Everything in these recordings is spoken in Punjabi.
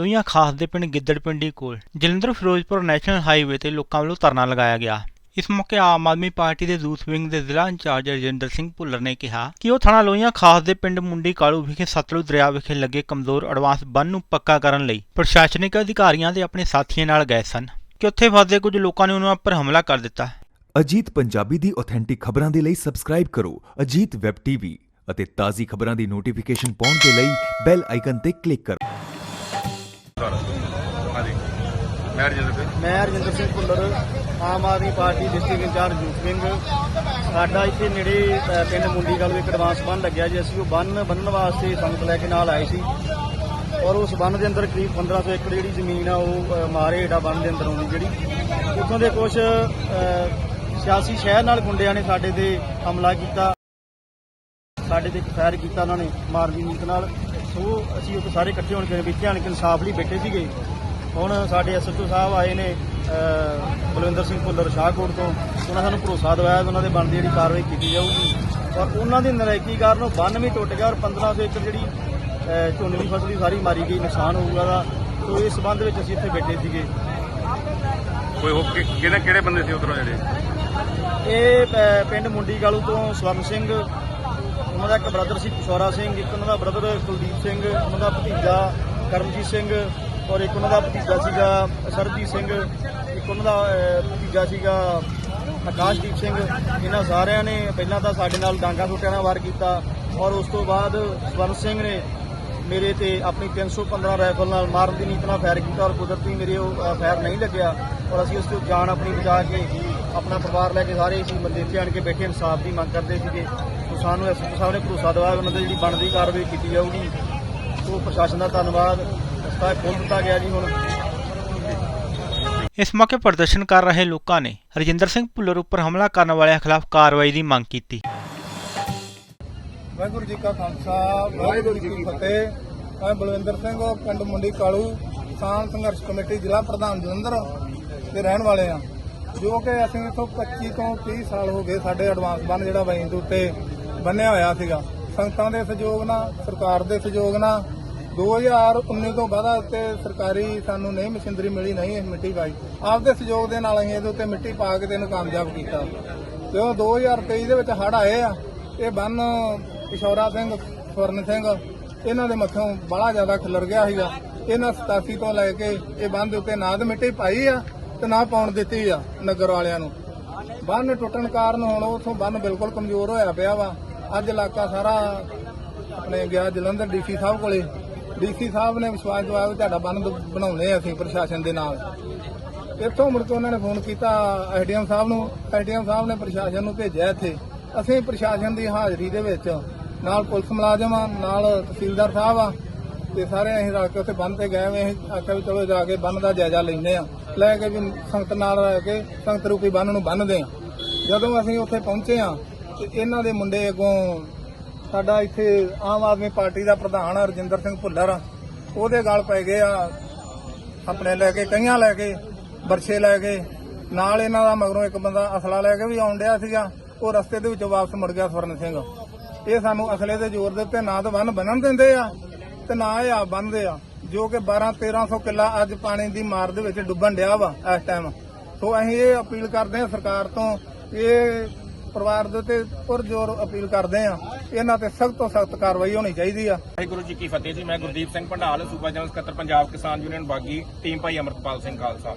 ਲੋਹੀਆਂ ਖਾਸ ਦੇ ਪਿੰਡ ਗਿੱਦੜਪਿੰਡੀ ਕੋਲ ਜਲੰਧਰ ਫਿਰੋਜ਼ਪੁਰ ਨੈਸ਼ਨਲ ਹਾਈਵੇ ਤੇ ਲੋਕਾਂ ਵੱਲੋਂ ਧਰਨਾ ਲਗਾਇਆ ਗਿਆ। ਇਸ ਮੌਕੇ ਆਮ ਆਦਮੀ ਪਾਰਟੀ ਦੇ ਯੂਥ ਵਿੰਗ ਦੇ ਜ਼ਿਲ੍ਹਾ ਇੰਚਾਰਜ ਰਜਿੰਦਰ ਸਿੰਘ ਭੁੱਲਰ ਨੇ ਕਿਹਾ ਕਿ ਉਹ ਥਾਣਾ ਲੋਹੀਆਂ ਖਾਸ ਦੇ ਪਿੰਡ ਮੁੰਡੀ ਕਾਲੂ ਵਿਖੇ ਸਤਲੁਜ ਦਰਿਆ ਵਿਖੇ ਲੱਗੇ ਕਮਜ਼ੋਰ ਐਡਵਾਂਸ ਬੰਨ ਨੂੰ ਪੱਕਾ ਕਰਨ ਲਈ ਪ੍ਰਸ਼ਾਸਨਿਕ ਅਧਿਕਾਰੀਆਂ ਦੇ ਆਪਣੇ ਸਾਥੀਆਂ ਨਾਲ ਗਏ ਸਨ ਕਿ ਉੱਥੇ ਫਸਦੇ ਕੁਝ ਲੋਕਾਂ ਨੇ ਉਹਨਾਂ ਉੱਪਰ ਹਮਲਾ ਕਰ ਦਿੱਤਾ। ਅਜੀਤ ਪੰਜਾਬੀ ਦੀ ਆਥੈਂਟਿਕ ਖਬਰਾਂ ਦੇ ਲਈ ਸਬਸਕ੍ਰਾਈਬ ਕਰੋ ਅਜੀਤ ਵੈਬ ਟੀਵੀ ਅਤੇ ਤਾਜ਼ੀ ਖਬਰਾਂ ਦੀ ਨੋਟੀਫਿਕੇਸ਼ਨ ਪਾਉਣ ਦੇ ਲਈ ਬੈਲ ਆਈਕਨ ਤੇ ਕਲਿੱਕ ਕਰੋ। ਮੈਂ ਰਜਿੰਦਰ ਸਿੰਘ ਮੈਂ Rajinder Singh Bhullar Aam Aadmi party district in charge youth wing ਸਾਡਾ ਇੱਥੇ ਨੇੜੇ ਅ, ਪਿੰਡ ਮੁੰਡੀ ਗੱਲ ਇੱਕ ਐਡਵਾਂਸ ਬੰਨ ਲੱਗਿਆ ਜੀ। ਅਸੀਂ ਉਹ ਬੰਨ ਬੰਨਣ ਵਾਸਤੇ ਸੰਗਤ ਲੈ ਕੇ ਨਾਲ ਆਏ ਸੀ। ਔਰ ਉਸ ਬੰਨ ਦੇ ਅੰਦਰ ਕਰੀਬ 1500 ਏਕੜ ਜਿਹੜੀ ਜ਼ਮੀਨ ਆ ਉਹ ਅ, ਮਾਰੇ ਹੇਠਾਂ ਬੰਨ ਦੇ ਅੰਦਰ ਆਉਂਦੀ ਜਿਹੜੀ। ਉੱਥੋਂ ਦੇ ਕੁਝ ਸਿਆਸੀ ਸ਼ਹਿਰ ਨਾਲ ਗੁੰਡਿਆਂ ਨੇ ਸਾਡੇ ਤੇ ਹਮਲਾ ਕੀਤਾ। ਸਾਡੇ ਤੇ ਇੱਕ ਫਾਇਰ ਕੀਤਾ ਉਹਨਾਂ ਨੇ ਮਾਰ ਦੀ ਨੀਤ ਨਾਲ। ਸੋ ਅਸੀਂ ਉੱਥੇ ਸਾਰੇ ਇਕੱਠੇ ਹੋਣ ਕੇ ਵਿੱਚ ਆਣ ਕੇ ਇਨਸਾਫ ਲਈ ਬੈਠੇ ਸੀਗੇ। ਹੁਣ ਸਾਡੇ ਐਸਐਚਓ ਸਾਹਿਬ ਆਏ ਨੇ ਬਲਵਿੰਦਰ ਸਿੰਘ ਭੁੱਲਰ ਸ਼ਾਹਕੋਟ ਤੋਂ। ਉਹਨਾਂ ਸਾਨੂੰ ਭਰੋਸਾ ਦਿਵਾਇਆ ਉਹਨਾਂ ਦੇ ਬਣਦੀ ਜਿਹੜੀ ਕਾਰਵਾਈ ਕੀਤੀ ਜਾਊਗੀ। ਔਰ ਉਹਨਾਂ ਦੀ ਨਲਾਇਕੀ ਕਾਰਨ ਉਹ ਬੰਨ ਵੀ ਟੁੱਟ ਗਿਆ ਔਰ 1500 ਏਕੜ ਜਿਹੜੀ ਝੋਨੇ ਦੀ ਫਸਲ ਵੀ ਸਾਰੀ ਮਾਰੀ ਗਈ ਨੁਕਸਾਨ ਹੋਊਗਾ ਦਾ। ਸੋ ਇਸ ਸੰਬੰਧ ਵਿੱਚ ਅਸੀਂ ਇੱਥੇ ਬੈਠੇ ਸੀਗੇ। ਕੋਈ ਹੋ ਕਿ- ਕਿਹੜੇ ਕਿਹੜੇ ਬੰਦੇ ਸੀ ਉਧਰੋਂ ਜਿਹੜੇ? ਇਹ ਪਿੰਡ ਮੁੰਡੀ ਗਾਲੂ ਤੋਂ ਸਵਰਨ ਸਿੰਘ ਉਹਨਾਂ ਦਾ ਇੱਕ ਬ੍ਰਦਰ ਸੀ ਕੁਸ਼ੌਰਾ ਸਿੰਘ ਇੱਕ ਉਹਨਾਂ ਦਾ ਬ੍ਰਦਰ ਕੁਲਦੀਪ ਸਿੰਘ ਉਹਨਾਂ ਦਾ ਭਤੀਜਾ ਕਰਮਜੀਤ ਸਿੰਘ ਔਰ ਇੱਕ ਉਹਨਾਂ ਦਾ ਭਤੀਜਾ ਸੀਗਾ ਸਰਬਜੀਤ ਸਿੰਘ ਇੱਕ ਉਹਨਾਂ ਦਾ ਭਤੀਜਾ ਸੀਗਾ ਆਕਾਸ਼ਦੀਪ ਸਿੰਘ। ਇਹਨਾਂ ਸਾਰਿਆਂ ਨੇ ਪਹਿਲਾਂ ਤਾਂ ਸਾਡੇ ਨਾਲ ਡਾਂਗਾ ਸੁੱਟਿਆਂ ਨਾਲ ਵਾਰ ਕੀਤਾ ਔਰ ਉਸ ਤੋਂ ਬਾਅਦ ਸਵਰਨ ਸਿੰਘ ਨੇ ਮੇਰੇ ਤੇ ਆਪਣੀ 315 ਰਾਈਫਲ ਨਾਲ ਮਾਰਨ ਦੀ ਨੀਤ ਨਾਲ ਫਾਇਰ ਕੀਤਾ ਔਰ ਕੁਦਰਤੀ ਮੇਰੇ ਉਹ ਅ, ਫਾਇਰ ਨਹੀਂ ਲੱਗਿਆ ਔਰ ਅਸੀਂ ਉਸ ਤੋਂ ਜਾਨ ਆਪਣੀ ਬਚਾ ਕੇ ਆਪਣਾ ਪਰਿਵਾਰ ਲੈ ਕੇ ਸਾਰੇ ਅਸੀਂ ਬੰਦੇ ਇੱਥੇ ਆਣ ਕੇ ਬੈਠੇ ਇਨਸਾਫ ਦੀ ਮੰਗ ਕਰਦੇ ਸੀਗੇ। ਸੋ ਸਾਨੂੰ ਐਸਪੀ ਸਾਹਿਬ ਨੇ ਭਰੋਸਾ ਦਿਵਾਇਆ ਉਹਨਾਂ ਤੇ ਜਿਹੜੀ ਬਣਦੀ ਕਾਰਵਾਈ ਕੀਤੀ ਜਾਊਗੀ ਸੋ ਪ੍ਰਸ਼ਾਸਨ ਦਾ ਧੰਨਵਾਦ। ਰਸਤਾ ਖੋਲ ਦਿੱਤਾ ਗਿਆ ਜੀ ਹੁਣ। ਇਸ ਮੌਕੇ ਪ੍ਰਦਰਸ਼ਨ ਕਰ ਰਹੇ ਲੋਕਾਂ ਨੇ ਰਜਿੰਦਰ ਸਿੰਘ ਭੁੱਲਰ ਉੱਪਰ ਹਮਲਾ ਕਰਨ ਵਾਲਿਆਂ ਖਿਲਾਫ ਕਾਰਵਾਈ ਦੀ ਮੰਗ ਕੀਤੀ। ਵਾਹਿਗੁਰੂ ਜੀ ਕਾ ਖਾਲਸਾ ਵਾਹਿਗੁਰੂ ਜੀ ਕੀ ਫਤਿਹ। ਮੈਂ ਬਲਵਿੰਦਰ ਸਿੰਘ ਪਿੰਡ ਮੁੰਡੀ ਕਾਲੂ ਕਿਸਾਨ ਸੰਘਰਸ਼ ਕਮੇਟੀ ਜ਼ਿਲ੍ਹਾ ਪ੍ਰਧਾਨ ਜਲੰਧਰ ਦੇ ਰਹਿਣ ਵਾਲੇ ਆ ਜੋ ਕਿ ਅਸੀਂ ਇਥੋਂ 25 ਤੋਂ 30 ਸਾਲ ਹੋ ਗਏ ਸਾਡੇ ਐਡਵਾਂਸ ਬੰਨ ਜਿਹੜਾ ਵੈਨ ਦੇ ਉੱਤੇ ਬੰਨਿਆ ਹੋਇਆ ਸੀਗਾ। ਸੰਗਤਾਂ ਦੇ ਸਹਿਯੋਗ ਨਾਲ ਸਰਕਾਰ ਦੇ ਸਹਿਯੋਗ ਨਾਲ 2019 ਤੋਂ ਬਾਅਦ ਤੇ ਸਰਕਾਰੀ ਸਾਨੂੰ ਨਹੀਂ ਮਸ਼ੀਨਰੀ ਮਿਲੀ, ਨਹੀਂ ਇਹ ਮਿੱਟੀ ਪਾਈ। ਆਪਦੇ ਸਹਿਯੋਗ ਦੇ ਨਾਲ ਅਸੀਂ ਇਹਦੇ ਉੱਤੇ ਮਿੱਟੀ ਪਾ ਕੇ ਤੇ ਇਹਨੂੰ ਕਾਮਯਾਬ ਕੀਤਾ। ਤੇ ਉਹ 2023 ਦੇ ਵਿੱਚ ਹੜ ਆਏ ਆ, ਇਹ ਬੰਨ ਕਿਸ਼ੋਰਾ ਸਿੰਘ, ਸਵਰਨ ਸਿੰਘ, ਇਹਨਾਂ ਦੇ ਮੱਥੋਂ ਬੜਾ ਜ਼ਿਆਦਾ ਖਿਲਰ ਗਿਆ ਸੀਗਾ। ਇਹਨਾਂ 87 ਤੋਂ ਲੈ ਕੇ ਇਹ ਬੰਨ ਦੇ ਉੱਤੇ ਨਾ ਤਾਂ ਮਿੱਟੀ ਪਾਈ ਆ ਤੇ ਨਾ ਪਾਉਣ ਦਿੱਤੀ ਆ ਨਗਰ ਵਾਲਿਆਂ ਨੂੰ। ਬੰਨ ਟੁੱਟਣ ਕਾਰਨ ਹੁਣ ਉਥੋਂ ਬੰਨ ਬਿਲਕੁਲ ਕਮਜ਼ੋਰ ਹੋਇਆ ਪਿਆ ਵਾ। ਅੱਜ ਇਲਾਕਾ ਸਾਰਾ ਆਪਣੇ ਗਿਆ ਜਲੰਧਰ ਡੀਸੀ ਸਾਹਿਬ ਕੋਲੇ। ਡੀਸੀ ਸਾਹਿਬ ਨੇ ਵਿਸ਼ਵਾਸ ਦਿਵਾਇਆ ਵੀ ਤੁਹਾਡਾ ਬੰਦ ਬਣਾਉਣੇ ਅਸੀਂ ਪ੍ਰਸ਼ਾਸਨ ਦੇ ਨਾਲ। ਇੱਥੋਂ ਮੁੜ ਕੇ ਉਹਨਾਂ ਨੇ ਫੋਨ ਕੀਤਾ ਐਸਡੀਐਮ ਸਾਹਿਬ ਨੂੰ, ਐਸਡੀਐਮ ਸਾਹਿਬ ਨੇ ਪ੍ਰਸ਼ਾਸਨ ਨੂੰ ਭੇਜਿਆ ਇੱਥੇ। ਅਸੀਂ ਪ੍ਰਸ਼ਾਸਨ ਦੀ ਹਾਜ਼ਰੀ ਦੇ ਵਿੱਚ ਨਾਲ ਪੁਲਿਸ ਮੁਲਾਜ਼ਮ ਆ, ਨਾਲ ਤਹਿਸੀਲਦਾਰ ਸਾਹਿਬ ਆ, ਤੇ ਸਾਰੇ ਅਸੀਂ ਰਲ ਕੇ ਉੱਥੇ ਬੰਨ ਤੇ ਗਏ ਵੇ ਅਸੀਂ ਆਖਿਆ ਵੀ ਚਲੋ ਜਾ ਕੇ ਬੰਨ ਦਾ ਜਾਇਜ਼ਾ ਲੈਂਦੇ ਆ। ਲੈ ਕੇ ਵੀ ਸੰਗਤ ਨਾਲ ਰਹਿ ਕੇ ਸੰਗਤ ਰੂਪੀ ਬੰਨ ਨੂੰ ਬੰਨਦੇ ਆ। ਜਦੋਂ ਅਸੀਂ ਉੱਥੇ ਪਹੁੰਚੇ ਆ, ਤੇ ਇਹਨਾਂ ਦੇ ਮੁੰਡੇ ਅੱਗੋਂ ਸਾਡਾ ਇੱਥੇ ਆਮ ਆਦਮੀ ਪਾਰਟੀ ਦਾ ਪ੍ਰਧਾਨ ਰਜਿੰਦਰ ਸਿੰਘ ਭੁੱਲਰ ਉਹਦੇ ਗਲ ਪੈ ਗਏ ਆ, ਆਪਣੇ ਲੈ ਕੇ, ਕਈਆਂ ਲੈ ਕੇ, ਬਰਛੇ ਲੈ ਕੇ। ਨਾਲ ਇਹਨਾਂ ਦਾ ਮਗਰੋਂ ਇੱਕ ਬੰਦਾ ਅਸਲਾ ਲੈ ਕੇ ਵੀ ਆਉਣ ਡਿਆ ਸੀਗਾ, ਉਹ ਰਸਤੇ ਦੇ ਵਿੱਚੋਂ ਵਾਪਸ ਮੁੜ ਗਿਆ ਸਵਰਨ ਸਿੰਘ। ਇਹ ਸਾਨੂੰ ਅਸਲੇ ਦੇ ਜ਼ੋਰ ਦੇ ਉੱਤੇ ਨਾ ਤਾਂ ਬੰਨ ਬੰਨਣ ਦਿੰਦੇ ਆ, ਤੇ ਨਾ ਇਹ ਆ ਬੰਨਦੇ ਆ, ਜੋ ਕਿ 12 1300 ਕਿੱਲਾ ਅੱਜ ਪਾਣੀ ਦੀ ਮਾਰ ਦੇ ਵਿੱਚ ਡੁੱਬਣ ਡਿਆ ਵਾ ਇਸ ਟਾਈਮ ਸੋ ਅਸੀਂ ਇਹ ਅਪੀਲ ਕਰਦੇ ਹਾਂ ਸਰਕਾਰ ਤੋਂ, ਇਹ ਪਰਿਵਾਰ ਦੇ ਉੱਤੇ ਪੁਰਜੋਰ ਅਪੀਲ ਕਰਦੇ ਆ ਇਹਨਾਂ ਤੇ ਸਖਤ ਤੋਂ ਸਖਤ ਕਾਰਵਾਈ ਹੋਣੀ ਚਾਹੀਦੀ ਆ। ਵਾਹਿਗੁਰੂ ਜੀ ਕੀ ਫਤਿਹ ਜੀ ਮੈਂ ਗੁਰਦੀਪ ਸਿੰਘ ਭੰਡਾਲ ਸੂਬਾ ਜਨਰਲ ਸਕੱਤਰ ਪੰਜਾਬ ਕਿਸਾਨ ਯੂਨੀਅਨ ਬਾਗੀ ਟੀਮ ਭਾਈ ਅਮਰਪਾਲ ਸਿੰਘ ਖਾਲਸਾ।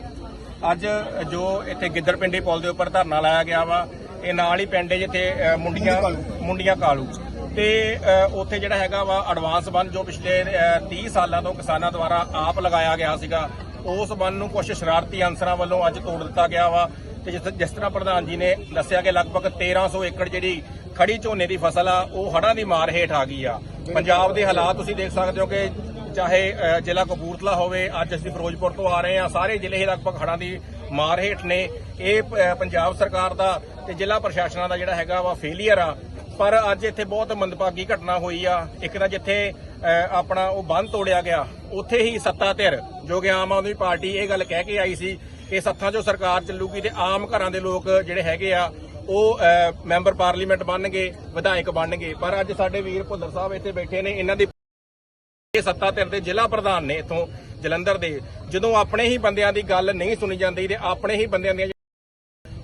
ਅੱਜ ਜੋ ਇੱਥੇ ਗਿੱਦੜਪਿੰਡੀ ਪੁਲ ਦੇ ਉੱਪਰ ਧਰਨਾ ਲਾਇਆ ਗਿਆ ਵਾ ਇਹ ਨਾਲ ਹੀ ਪਿੰਡ ਜਿੱਥੇ ਮੁੰਡੀਆਂ ਮੁੰਡੀਆਂ ਕਾਲੂ। ਤੇ ਉੱਥੇ ਜਿਹੜਾ ਹੈਗਾ ਵਾ ਐਡਵਾਂਸ ਬੰਨ ਜੋ ਪਿਛਲੇ ਅ, 30 ਸਾਲਾਂ ਤੋਂ ਕਿਸਾਨਾਂ ਦੁਆਰਾ ਆਪ ਲਗਾਇਆ ਗਿਆ ਸੀਗਾ ਉਸ ਬੰਨ ਨੂੰ ਕੁਝ ਸ਼ਰਾਰਤੀ ਅਨਸਰਾਂ ਵੱਲੋਂ ਅੱਜ ਤੋੜ ਦਿੱਤਾ ਗਿਆ ਵਾ। ਤੇ ਜਿਸ ਜਿਸ ਤਰ੍ਹਾਂ ਪ੍ਰਧਾਨ ਜੀ ਨੇ ਦੱਸਿਆ ਕਿ ਲਗਭਗ 1300 ਏਕੜ ਜਿਹੜੀ ਖੜੀ ਝੋਨੇ ਦੀ ਫਸਲ ਆ ਉਹ ਹੜ੍ਹਾਂ ਦੀ ਮਾਰ ਹੇਠ ਆ ਗਈ ਆ। ਪੰਜਾਬ ਦੇ ਹਾਲਾਤ ਤੁਸੀਂ ਦੇਖ ਸਕਦੇ ਹੋ ਕਿ ਚਾਹੇ ਜ਼ਿਲ੍ਹਾ ਕਪੂਰਥਲਾ ਹੋਵੇ ਅੱਜ ਅਸੀਂ ਫਿਰੋਜ਼ਪੁਰ ਤੋਂ ਆ ਰਹੇ ਹਾਂ ਸਾਰੇ ਜ਼ਿਲ੍ਹੇ ਹੀ ਲਗਭਗ ਹੜ੍ਹਾਂ ਦੀ ਮਾਰ ਹੇਠ ਨੇ। ਇਹ ਪੰਜਾਬ ਸਰਕਾਰ ਦਾ ਤੇ ਜ਼ਿਲ੍ਹਾ ਪ੍ਰਸ਼ਾਸਨਾਂ ਦਾ ਜਿਹੜਾ ਹੈਗਾ ਵਾ ਫੇਲੀਅਰ ਆ। ਪਰ ਅੱਜ ਇੱਥੇ ਬਹੁਤ ਮੰਦਭਾਗੀ ਘਟਨਾ ਹੋਈ ਆ। ਇੱਕ ਤਾਂ ਜਿੱਥੇ ਆਪਣਾ ਉਹ ਬੰਦ ਤੋੜਿਆ ਗਿਆ ਉੱਥੇ ਹੀ ਸੱਤਾ ਧਿਰ ਜੋ ਕਿ ਆਮ ਆਦਮੀ ਪਾਰਟੀ ਇਹ ਗੱਲ ਕਹਿ ਕੇ ਆਈ ਸੀ ਕਿ ਸੱਥਾਂ 'ਚੋਂ ਸਰਕਾਰ ਚੱਲੂਗੀ ਤੇ ਆਮ ਘਰਾਂ ਦੇ ਲੋਕ ਜਿਹੜੇ ਹੈਗੇ ਆ, ਉਹ ਮੈਂਬਰ ਪਾਰਲੀਮੈਂਟ ਬਣਨਗੇ, ਵਿਧਾਇਕ ਬਣਨਗੇ। ਪਰ ਅੱਜ ਸਾਡੇ ਵੀਰ ਭੁੱਲਰ ਸਾਹਿਬ ਇੱਥੇ ਬੈਠੇ ਨੇ, ਇਹਨਾਂ ਦੀ ਇਹ ਸੱਤਾ ਧਿਰ ਦੇ ਜ਼ਿਲ੍ਹਾ ਪ੍ਰਧਾਨ ਨੇ ਇਥੋਂ, ਜਲੰਧਰ ਦੇ। ਜਦੋਂ ਆਪਣੇ ਹੀ ਬੰਦਿਆਂ ਦੀ ਗੱਲ ਨਹੀਂ ਸੁਣੀ ਜਾਂਦੀ ਤੇ ਆਪਣੇ ਹੀ ਬੰਦਿਆਂ ਦੀਆਂ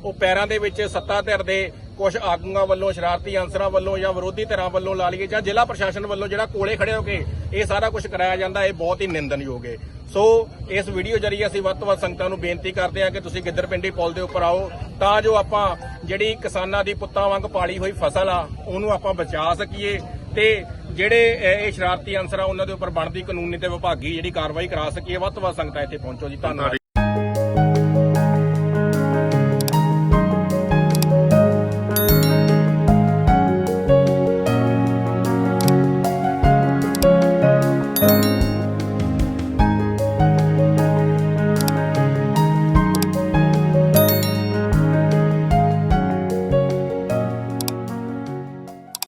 ਉਹ ਪੈਰਾਂ ਦੇ ਵਿੱਚ ਸੱਤਾ ਧਿਰ ਦੇ ਕੁਝ ਆਗੂਆਂ ਵੱਲੋਂ, ਸ਼ਰਾਰਤੀ ਅਨਸਰਾਂ ਵੱਲੋਂ ਜਾਂ ਵਿਰੋਧੀ ਧਿਰਾਂ ਵੱਲੋਂ ਲਾ ਲਈਏ ਜਾਂ ਜ਼ਿਲ੍ਹਾ ਪ੍ਰਸ਼ਾਸਨ ਵੱਲੋਂ ਜਿਹੜਾ ਕੋਲੇ ਖੜੇ ਹੋ ਕੇ ਇਹ ਸਾਰਾ ਕੁਝ ਕਰਾਇਆ ਜਾਂਦਾ, ਇਹ ਬਹੁਤ ਹੀ ਨਿੰਦਨਯੋਗ ਹੈ। ਸੋ ਇਸ ਵੀਡੀਓ ਜਰੀਏ ਅਸੀਂ ਵੱਧ ਤੋਂ ਵੱਧ ਸੰਗਤਾਂ ਨੂੰ ਬੇਨਤੀ ਕਰਦੇ ਹਾਂ ਕਿ ਤੁਸੀਂ ਗਿੱਦਰਪਿੰਡੀ ਪੁਲ ਦੇ ਉੱਪਰ ਆਓ, ਤਾਂ ਜੋ ਆਪਾਂ ਜਿਹੜੀ ਕਿਸਾਨਾਂ ਦੀ ਪੁੱਤਾਂ ਵਾਂਗ ਪਾਲੀ ਹੋਈ ਫਸਲ ਆ, ਉਹਨੂੰ ਆਪਾਂ ਬਚਾ ਸਕੀਏ ਤੇ ਜਿਹੜੇ ਇਹ ਸ਼ਰਾਰਤੀ ਅਨਸਰ ਆ ਉਹਨਾਂ ਦੇ ਉੱਪਰ ਬਣਦੀ ਕਾਨੂੰਨੀ ਤੇ ਵਿਭਾਗੀ ਜਿਹੜੀ ਕਾਰਵਾਈ ਕਰਾ ਸਕੀਏ, ਵੱਧ ਤੋਂ ਵੱਧ ਸੰਗਤਾਂ ਇੱਥੇ ਪਹੁੰਚੋ ਜੀ। ਧੰਨਵਾਦ।